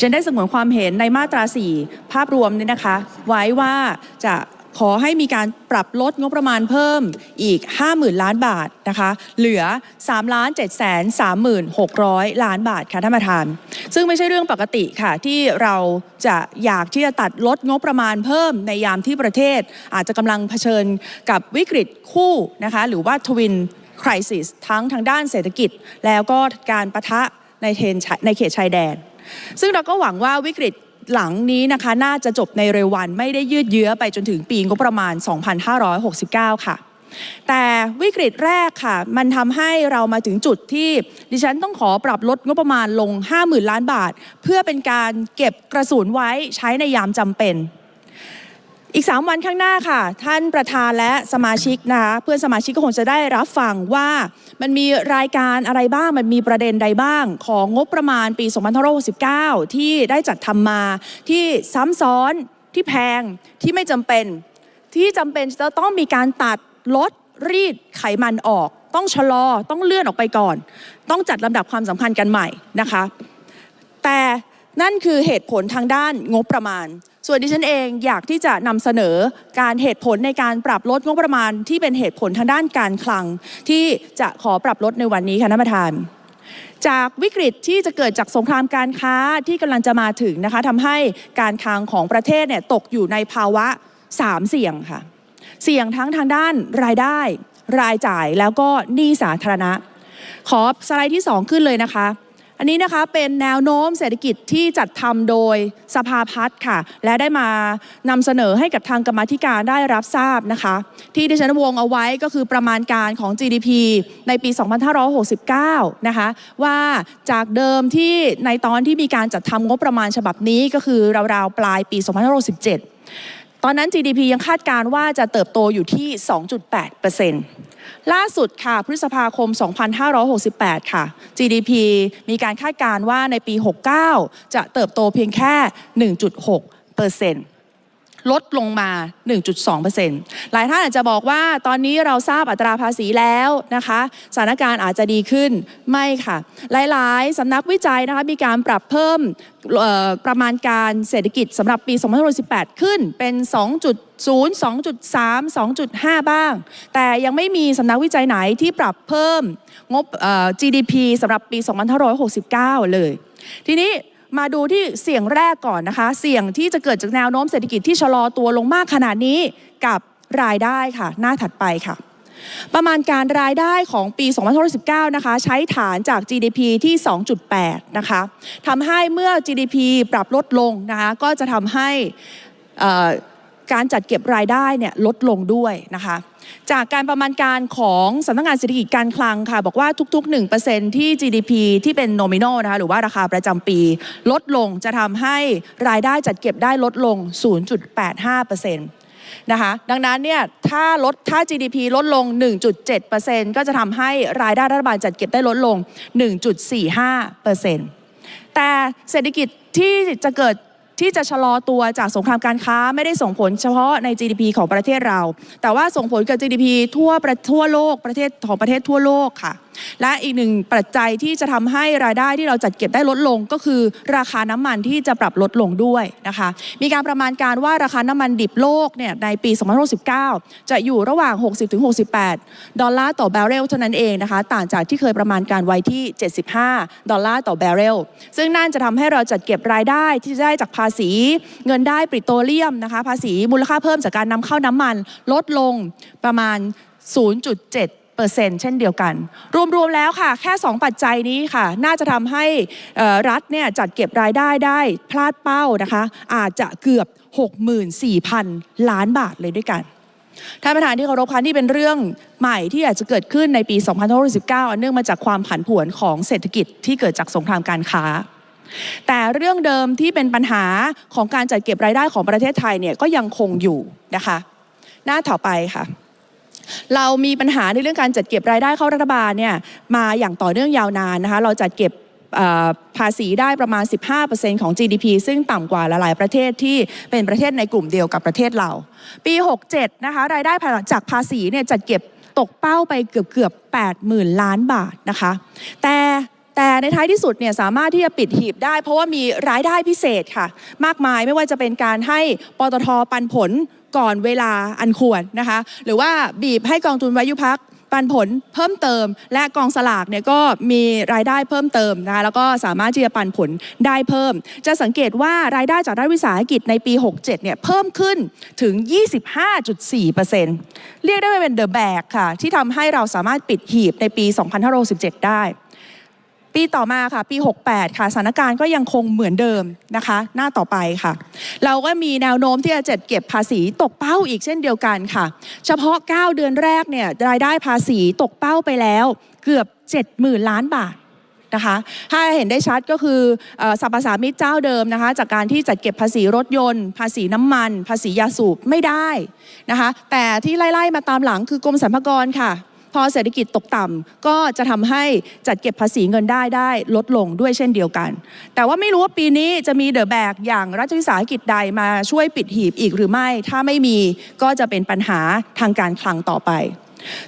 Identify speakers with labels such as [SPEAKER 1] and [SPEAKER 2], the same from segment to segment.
[SPEAKER 1] ฉันได้สงวนความเห็นในมาตรา 4 ภาพรวมเนี่ยนะคะ ไว้ว่าจะขอให้มีการปรับลดงบประมาณเพิ่มอีก 50,000 ล้านบาทนะคะ เหลือ3ล้าน7แสน36,000 ล้านบาทค่ะท่านประธาน ซึ่งไม่ใช่เรื่องปกติค่ะ ที่เราจะอยากที่จะตัดลดงบประมาณเพิ่มในยามที่ประเทศ อาจจะกำลังเผชิญกับวิกฤตคู่นะคะ หรือว่าทวินคริสิสทั้งทางด้านเศรษฐกิจ แล้วก็การประทะในเทนในเขตชายแดน ซึ่งเราก็หวังว่าวิกฤตหลังนี้นะคะน่าจะจบในเร็ววันไม่ได้ยืดเยื้อไปจนถึงปีงบประมาณ 2569 ค่ะ แต่วิกฤตแรกค่ะ มันทำให้เรามาถึงจุดที่ดิฉันต้องขอปรับลดงบประมาณลง 50,000 ล้านบาท เพื่อเป็นการเก็บกระสุนไว้ใช้ในยามจำเป็น อีก 3 วันข้างหน้าค่ะ ท่านประธานและสมาชิกนะคะเพื่อนสมาชิกก็คงจะได้รับฟังว่ามันมีรายการอะไรบ้าง มันมีประเด็นใดบ้าง ของงบประมาณปี 2569 ที่ได้จัดทำมาที่ซ้ำซ้อนที่แพงที่ไม่จำเป็น ที่จำเป็นจะต้องมีการตัดลดรีดไขมันออก ต้องชะลอต้องเลื่อนออกไปก่อน ต้องจัดลำดับความสำคัญกันใหม่นะคะ แต่ นั่นคือเหตุผลทางด้านงบประมาณ ส่วนดิฉันเองอยากที่จะนำเสนอการเหตุผลในการปรับลดงบประมาณ ที่เป็นเหตุผลทางด้านการคลัง ที่จะขอปรับลดในวันนี้ค่ะท่านประธาน จากวิกฤตที่จะเกิดจากสงครามการค้าที่กำลังจะมาถึงนะคะทำให้การคลังของประเทศเนี่ยตกอยู่ในภาวะ 3 เสี่ยงค่ะ เสี่ยงทั้งทางด้านรายได้ รายจ่ายแล้วก็หนี้สาธารณะ ขอสไลด์ที่ 2 ขึ้นเลยนะคะ อันนี้นะคะเป็นแนวโน้มเศรษฐกิจที่จัดทำโดยสภาพัฒน์ค่ะ และได้มานำเสนอให้กับทางกรรมธิการได้รับทราบนะคะ ที่ดิฉันวงเอาไว้ก็คือประมาณการของ GDP ในปี 2569 นะคะว่าจากเดิมที่ในตอนที่มีการจัดทำงบประมาณฉบับนี้ก็คือราวๆปลายปี 2567 ตอนนั้น GDP ยังคาดการณ์ว่าจะเติบโตอยู่ที่ 2.8% ล่าสุดค่ะ พฤษภาคม 2568 ค่ะ GDP มีการคาดการณ์ว่าในปี 69 จะเติบโตเพียงแค่ 1.6เปอร์เซ็นต์ ลดลงมา 1.2%หลายท่านอาจจะบอกว่าตอนนี้เราทราบอัตราภาษีแล้วนะคะ สถานการณ์อาจจะดีขึ้น ไม่ค่ะ หลายๆสำนักวิจัยนะคะมีการปรับเพิ่มประมาณการเศรษฐกิจสำหรับปี 2018 ขึ้นเป็น 2.0 2.3 2.5 บ้าง แต่ยังไม่มีสำนักวิจัยไหนที่ปรับเพิ่มงบ GDP สำหรับปี 2569 เลย ทีนี้ มาดูที่เสี่ยงแรกก่อนนะคะ เสี่ยงที่จะเกิดจากแนวโน้มเศรษฐกิจที่ชะลอตัวลงมากขนาดนี้กับรายได้ค่ะ หน้าถัดไปค่ะ ประมาณการรายได้ของปี 2019 นะคะ ใช้ฐานจาก GDP ที่ 2.8 นะคะทำให้เมื่อ GDP ปรับลดลงนะคะ ก็จะทำให้การจัดเก็บรายได้เนี่ยลดลงด้วยนะคะ จากการประมาณการของสำนักงานเศรษฐกิจการคลังค่ะ บอกว่าทุกๆ 1%ที่ GDP ที่เป็น nominal นะคะหรือว่าราคาประจำปี ลดลงจะทำให้รายได้จัดเก็บได้ลดลง 0.85%นะคะดังนั้นเนี่ยถ้าลดถ้า GDP ลดลง 1.7%ก็จะทำให้รายได้รัฐบาลจัดเก็บได้ลดลง 1.45%แต่เศรษฐกิจที่จะเกิด ที่จะชะลอตัวจากสงครามการค้าไม่ได้ส่งผลเฉพาะใน GDP ของประเทศเรา แต่ว่าส่งผลกับ GDP ทั่วทั่วโลกประเทศของประเทศทั่วโลกค่ะ และอีกหนึ่งปัจจัยที่จะทำให้รายได้ที่เราจัดเก็บได้ลดลง ก็คือราคาน้ำมันที่จะปรับลดลงด้วยนะคะ มีการประมาณการว่าราคาน้ำมันดิบโลกเนี่ยในปี 2069จะอยู่ระหว่าง 60-68 ดอลลาร์ต่อแบเรลเท่านั้นเองนะคะ ต่างจากที่เคยประมาณการไว้ที่ 75 ดอลลาร์ต่อแบเรล ซึ่งนั่นจะทำให้เราจัดเก็บรายได้ที่ได้จากภาษี เงินได้ปริโตรเลียมนะคะ ภาษีมูลค่าเพิ่มจากการนำเข้าน้ำมันลดลงประมาณ 0.7 เเช่นเดียวกัน รวมๆแล้วค่ะ แค่ 2 ปัจจัยนี้ค่ะ น่าจะทำให้รัฐเนี่ยจัดเก็บรายได้ได้พลาดเป้านะคะ อาจจะเกือบ 64,000 ล้านบาทเลยด้วยกันท่านประธานที่เคารพคะนี่เป็นเรื่องใหม่ที่อาจจะเกิดขึ้นในปี2519อันเนื่องมาจากความผันผวนของเศรษฐกิจที่เกิดจากสงครามการค้า แต่เรื่องเดิมที่เป็นปัญหาของการจัดเก็บรายได้ของประเทศไทยเนี่ยก็ยังคงอยู่นะคะ หน้าต่อไปค่ะ เรามีปัญหาในเรื่องการจัดเก็บรายได้เข้ารัฐบาลเนี่ยมาอย่างต่อเนื่องยาวนานนะคะเราจัดเก็บภาษีได้ประมาณ 15%ของ GDP ซึ่งต่ำกว่าหลายๆประเทศที่เป็นประเทศในกลุ่มเดียวกับประเทศเรา ปี 67 นะคะรายได้จากภาษีเนี่ยจัดเก็บตกเป้าไปเกือบเกือบ 80,000 ล้านบาทนะคะ แต่ แต่ในท้ายที่สุดเนี่ยสามารถที่จะปิดหีบได้ เพราะว่ามีรายได้พิเศษค่ะ มากมายไม่ว่าจะเป็นการให้ปตทปันผลก่อนเวลาอันควรนะคะ หรือว่าบีบให้กองทุนวายุพักปันผลเพิ่มเติม และกองสลากเนี่ยก็มีรายได้เพิ่มเติมนะคะแล้วก็สามารถที่จะปันผลได้เพิ่ม จะสังเกตว่ารายได้จากรัฐวิสาหกิจในปี 67เนี่ยเพิ่มขึ้นถึง 25.4%เรียกได้ว่าเป็นเดอะแบกค่ะ ที่ทำให้เราสามารถปิดหีบในปี 2567ได้ ปีต่อมาค่ะ ปี 68 ค่ะสถานการณ์ก็ยังคงเหมือนเดิมนะคะ หน้าต่อไปค่ะ เราก็มีแนวโน้มที่จะจัดเก็บภาษีตกเป้าอีกเช่นเดียวกันค่ะ เฉพาะ 9 เดือนแรกเนี่ยรายได้ภาษีตกเป้าไปแล้ว เกือบ 70,000 ล้านบาทนะคะถ้าเห็นได้ชัดก็คือสรรพสามิตเจ้าเดิมนะคะ จากการที่จัดเก็บภาษีรถยนต์ ภาษีน้ำมัน ภาษียาสูบไม่ได้นะคะ แต่ที่ไล่ ๆ มาตามหลังคือกรมสรรพากรค่ะ อเศรษฐกิจตกต่ำก็จะทำให้จัดเก็บภาษีเงินได้ได้ลดลงด้วยเช่นเดียวกัน แต่ว่าไม่รู้ว่าปีนี้จะมีเดอะแบกอย่างรัฐวิสาหกิจใดมาช่วยปิดหีบอีกหรือไม่ ถ้าไม่มีก็จะเป็นปัญหาทางการคลังต่อไป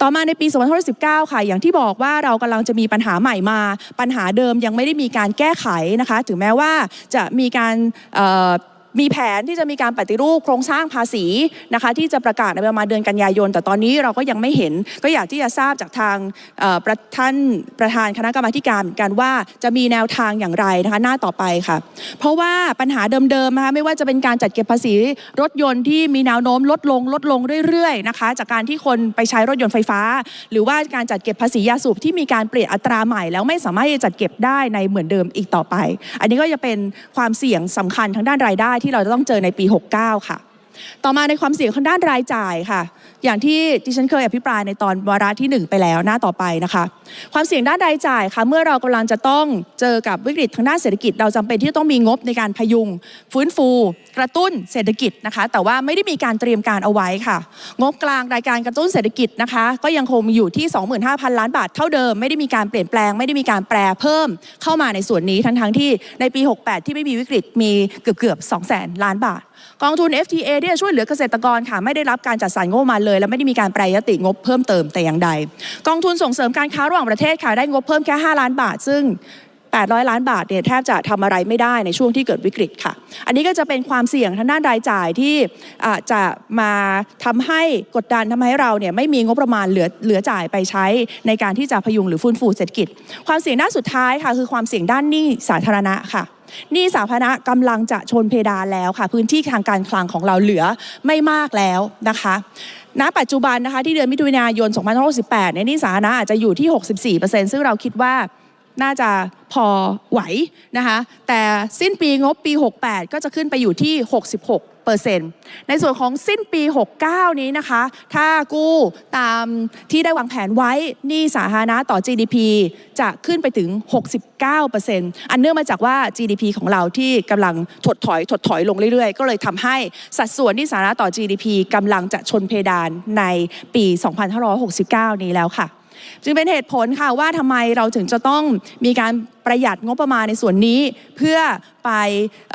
[SPEAKER 1] ต่อมาในปี 2019 ค่ะ อย่างที่บอกว่าเรากำลังจะมีปัญหาใหม่มา ปัญหาเดิมยังไม่ได้มีการแก้ไขนะคะ ถึงแม้ว่าจะมีการ มีแผนที่จะมีการปฏิรูปโครงสร้างภาษีนะคะที่จะประกาศในประมาณเดือนกันยายน แต่ตอนนี้เราก็ยังไม่เห็น ก็อยากที่จะทราบจากทางประท่านประธานคณะกรรมาการเหมือนกันว่าจะมีแนวทางอย่างไรนะคะหน้าต่อไปค่ะ เพราะว่าปัญหาเดิมๆนะคะไม่ว่าจะเป็นการจัดเก็บภาษีรถยนต์ที่มีแนวโน้มลดลงลดลงเรื่อยๆนะคะจากการที่คนไปใช้รถยนต์ไฟฟ้า หรือว่าการจัดเก็บภาษียาสูบที่มีการเปลี่ยนอัตราใหม่ แล้วไม่สามารถจะจัดเก็บได้ในเหมือนเดิมอีกต่อไป อันนี้ก็จะเป็นความเสี่ยงสำคัญทางด้านรายได้ที่เราจะต้องเจอในปี 69 ค่ะ ต่อมาในความเสี่ยงทางด้านรายจ่ายค่ะ อย่างที่ดิฉันเคยอภิปรายในตอนวาระที่ 1 ไปแล้วหน้าต่อไปนะคะ ความเสี่ยงด้านรายจ่ายค่ะ เมื่อเรากำลังจะต้องเจอกับวิกฤตทางด้านเศรษฐกิจ เราจำเป็นที่จะต้องมีงบในการพยุง ฟื้นฟู กระตุ้นเศรษฐกิจนะคะ แต่ว่าไม่ได้มีการเตรียมการเอาไว้ค่ะ งบกลางรายการกระตุ้นเศรษฐกิจนะคะ ก็ยังคงอยู่ที่ 25,000 ล้านบาทเท่าเดิม ไม่ได้มีการเปลี่ยนแปลง ไม่ได้มีการแปรเพิ่มเข้ามาในส่วนนี้ทั้งๆที่ในปี 68 ที่ไม่มีวิกฤตมีเกือบเกือบๆ200,000 ล้านบาท กองทุน FTA ที่ช่วยเหลือเกษตรกรค่ะ ไม่ได้รับการจัดสรรงบมาเลย และไม่ได้มีการแปรยติงบเพิ่มเติมแต่อย่างใด กองทุนส่งเสริมการค้าระหว่างประเทศค่ะได้งบเพิ่มแค่ 5 ล้านบาท ซึ่ง 800 ล้านบาทเนี่ยแทบจะทำอะไรไม่ได้ในช่วงที่เกิดวิกฤตค่ะ อันนี้ก็จะเป็นความเสี่ยงทางด้านรายจ่ายที่จะมาทำให้กดดันทำให้เราเนี่ยไม่มีงบประมาณเหลือเหลือจ่ายไปใช้ในการที่จะพยุงหรือฟื้นฟูเศรษฐกิจ ความเสี่ยงด้านสุดท้ายค่ะคือความเสี่ยงด้านหนี้สาธารณะค่ะหนี้สาธารณะกำลังจะชนเพดานแล้วค่ะ พื้นที่ทางการคลังของเราเหลือไม่มากแล้วนะคะณปัจจุบันนะคะที่เดือนมิถุนายน 2568 ในหนี้สาธารณะอาจจะอยู่ที่ 64%ซึ่งเราคิดว่า น่าจะพอไหวนะคะแต่สิ้นปีงบปี 68 ก็จะขึ้นไปอยู่ที่ 66ในส่วนของสิ้นปี 69 นี้นะคะ ถ้ากู้ตามที่ได้วางแผนไว้หนี้สาธารณะต่อ GDP จะขึ้นไปถึง 69อันเนื่องมาจากว่า GDP ของเราที่กำลังถดถอยถดถอยลงเรื่อยๆ ก็เลยทำให้สัดส่วนหนี้สาธารณะต่อ GDP กำลังจะชนเพดานในปี 2569 นี้แล้วค่ะ จึงเป็นเหตุผลค่ะว่าทำไมเราถึงจะต้องมีการประหยัดงบประมาณในส่วนนี้ เพื่อไป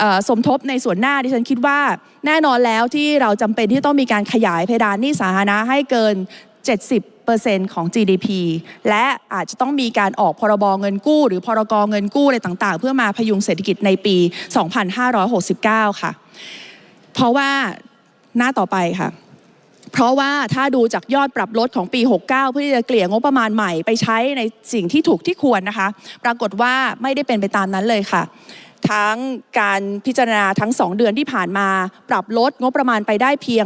[SPEAKER 1] ออสมทบในส่วนหน้าดิฉันคิดว่าแน่นอนแล้วที่เราจำเป็นที่ต้องมีการขยายเพดานหนี้สาธารณะให้เกิน 70%ของ GDP และอาจจะต้องมีการออกพรบเงินกู้ หรือพรกเงินกู้อะไรต่างๆ เพื่อมาพยุงเศรษฐกิจในปี 2569 ค่ะ เพราะว่าหน้าต่อไปค่ะ เพราะว่าถ้าดูจากยอดปรับลดของปี 69 เพื่อที่จะเกลี่ยงบประมาณใหม่ไปใช้ในสิ่งที่ถูกที่ควรนะคะ ปรากฏว่าไม่ได้เป็นไปตามนั้นเลยค่ะ ทั้งการพิจารณาทั้ง 2 เดือนที่ผ่านมา ปรับลดงบประมาณไปได้เพียง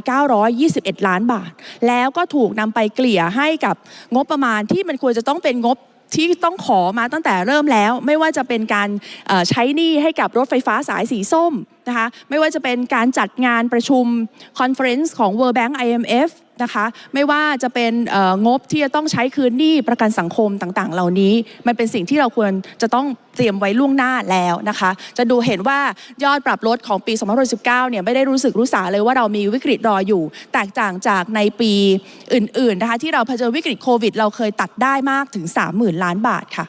[SPEAKER 1] 8,921 ล้านบาท แล้วก็ถูกนำไปเกลี่ยให้กับงบประมาณที่มันควรจะต้องเป็นงบที่ต้องขอมาตั้งแต่เริ่มแล้ว ไม่ว่าจะเป็นการใช้หนี้ให้กับรถไฟฟ้าสายสีส้ม นะคะไม่ว่าจะเป็นการจัดงานประชุมคอนเฟอเรนซ์ของ World Bank IMF นะคะไม่ว่าจะเป็นงบที่จะต้องใช้คืนหนี้ประกันสังคมต่างๆ เหล่านี้ มันเป็นสิ่งที่เราควรจะต้องเตรียมไว้ล่วงหน้าแล้วนะคะจะดูเห็นว่ายอดปรับลดของปี 2019 เนี่ยไม่ได้รู้สึกรู้สาเลยว่าเรามีวิกฤตรออยู่ แตกต่างจากในปีอื่นๆนะคะที่เราเผชิญวิกฤตโควิด เราเคยตัดได้มากถึง 30,000 ล้านบาทค่ะ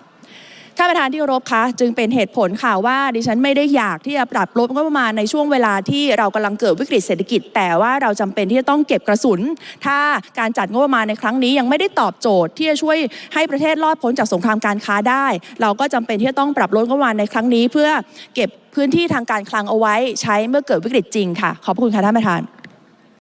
[SPEAKER 1] ท่านประธานที่เคารพคะจึงเป็นเหตุผลค่ะว่าดิฉันไม่ได้อยากที่จะปรับลดงบประมาณในช่วงเวลาที่เรากำลังเกิดวิกฤตเศรษฐกิจ แต่ว่าเราจำเป็นที่จะต้องเก็บกระสุน ถ้าการจัดงบประมาณในครั้งนี้ยังไม่ได้ตอบโจทย์ที่จะช่วยให้ประเทศรอดพ้นจากสงครามการค้าได้ เราก็จำเป็นที่จะต้องปรับลดงบประมาณในครั้งนี้ เพื่อเก็บพื้นที่ทางการคลังเอาไว้ใช้เมื่อเกิดวิกฤตจริงค่ะ ขอบคุณค่ะท่านประธาน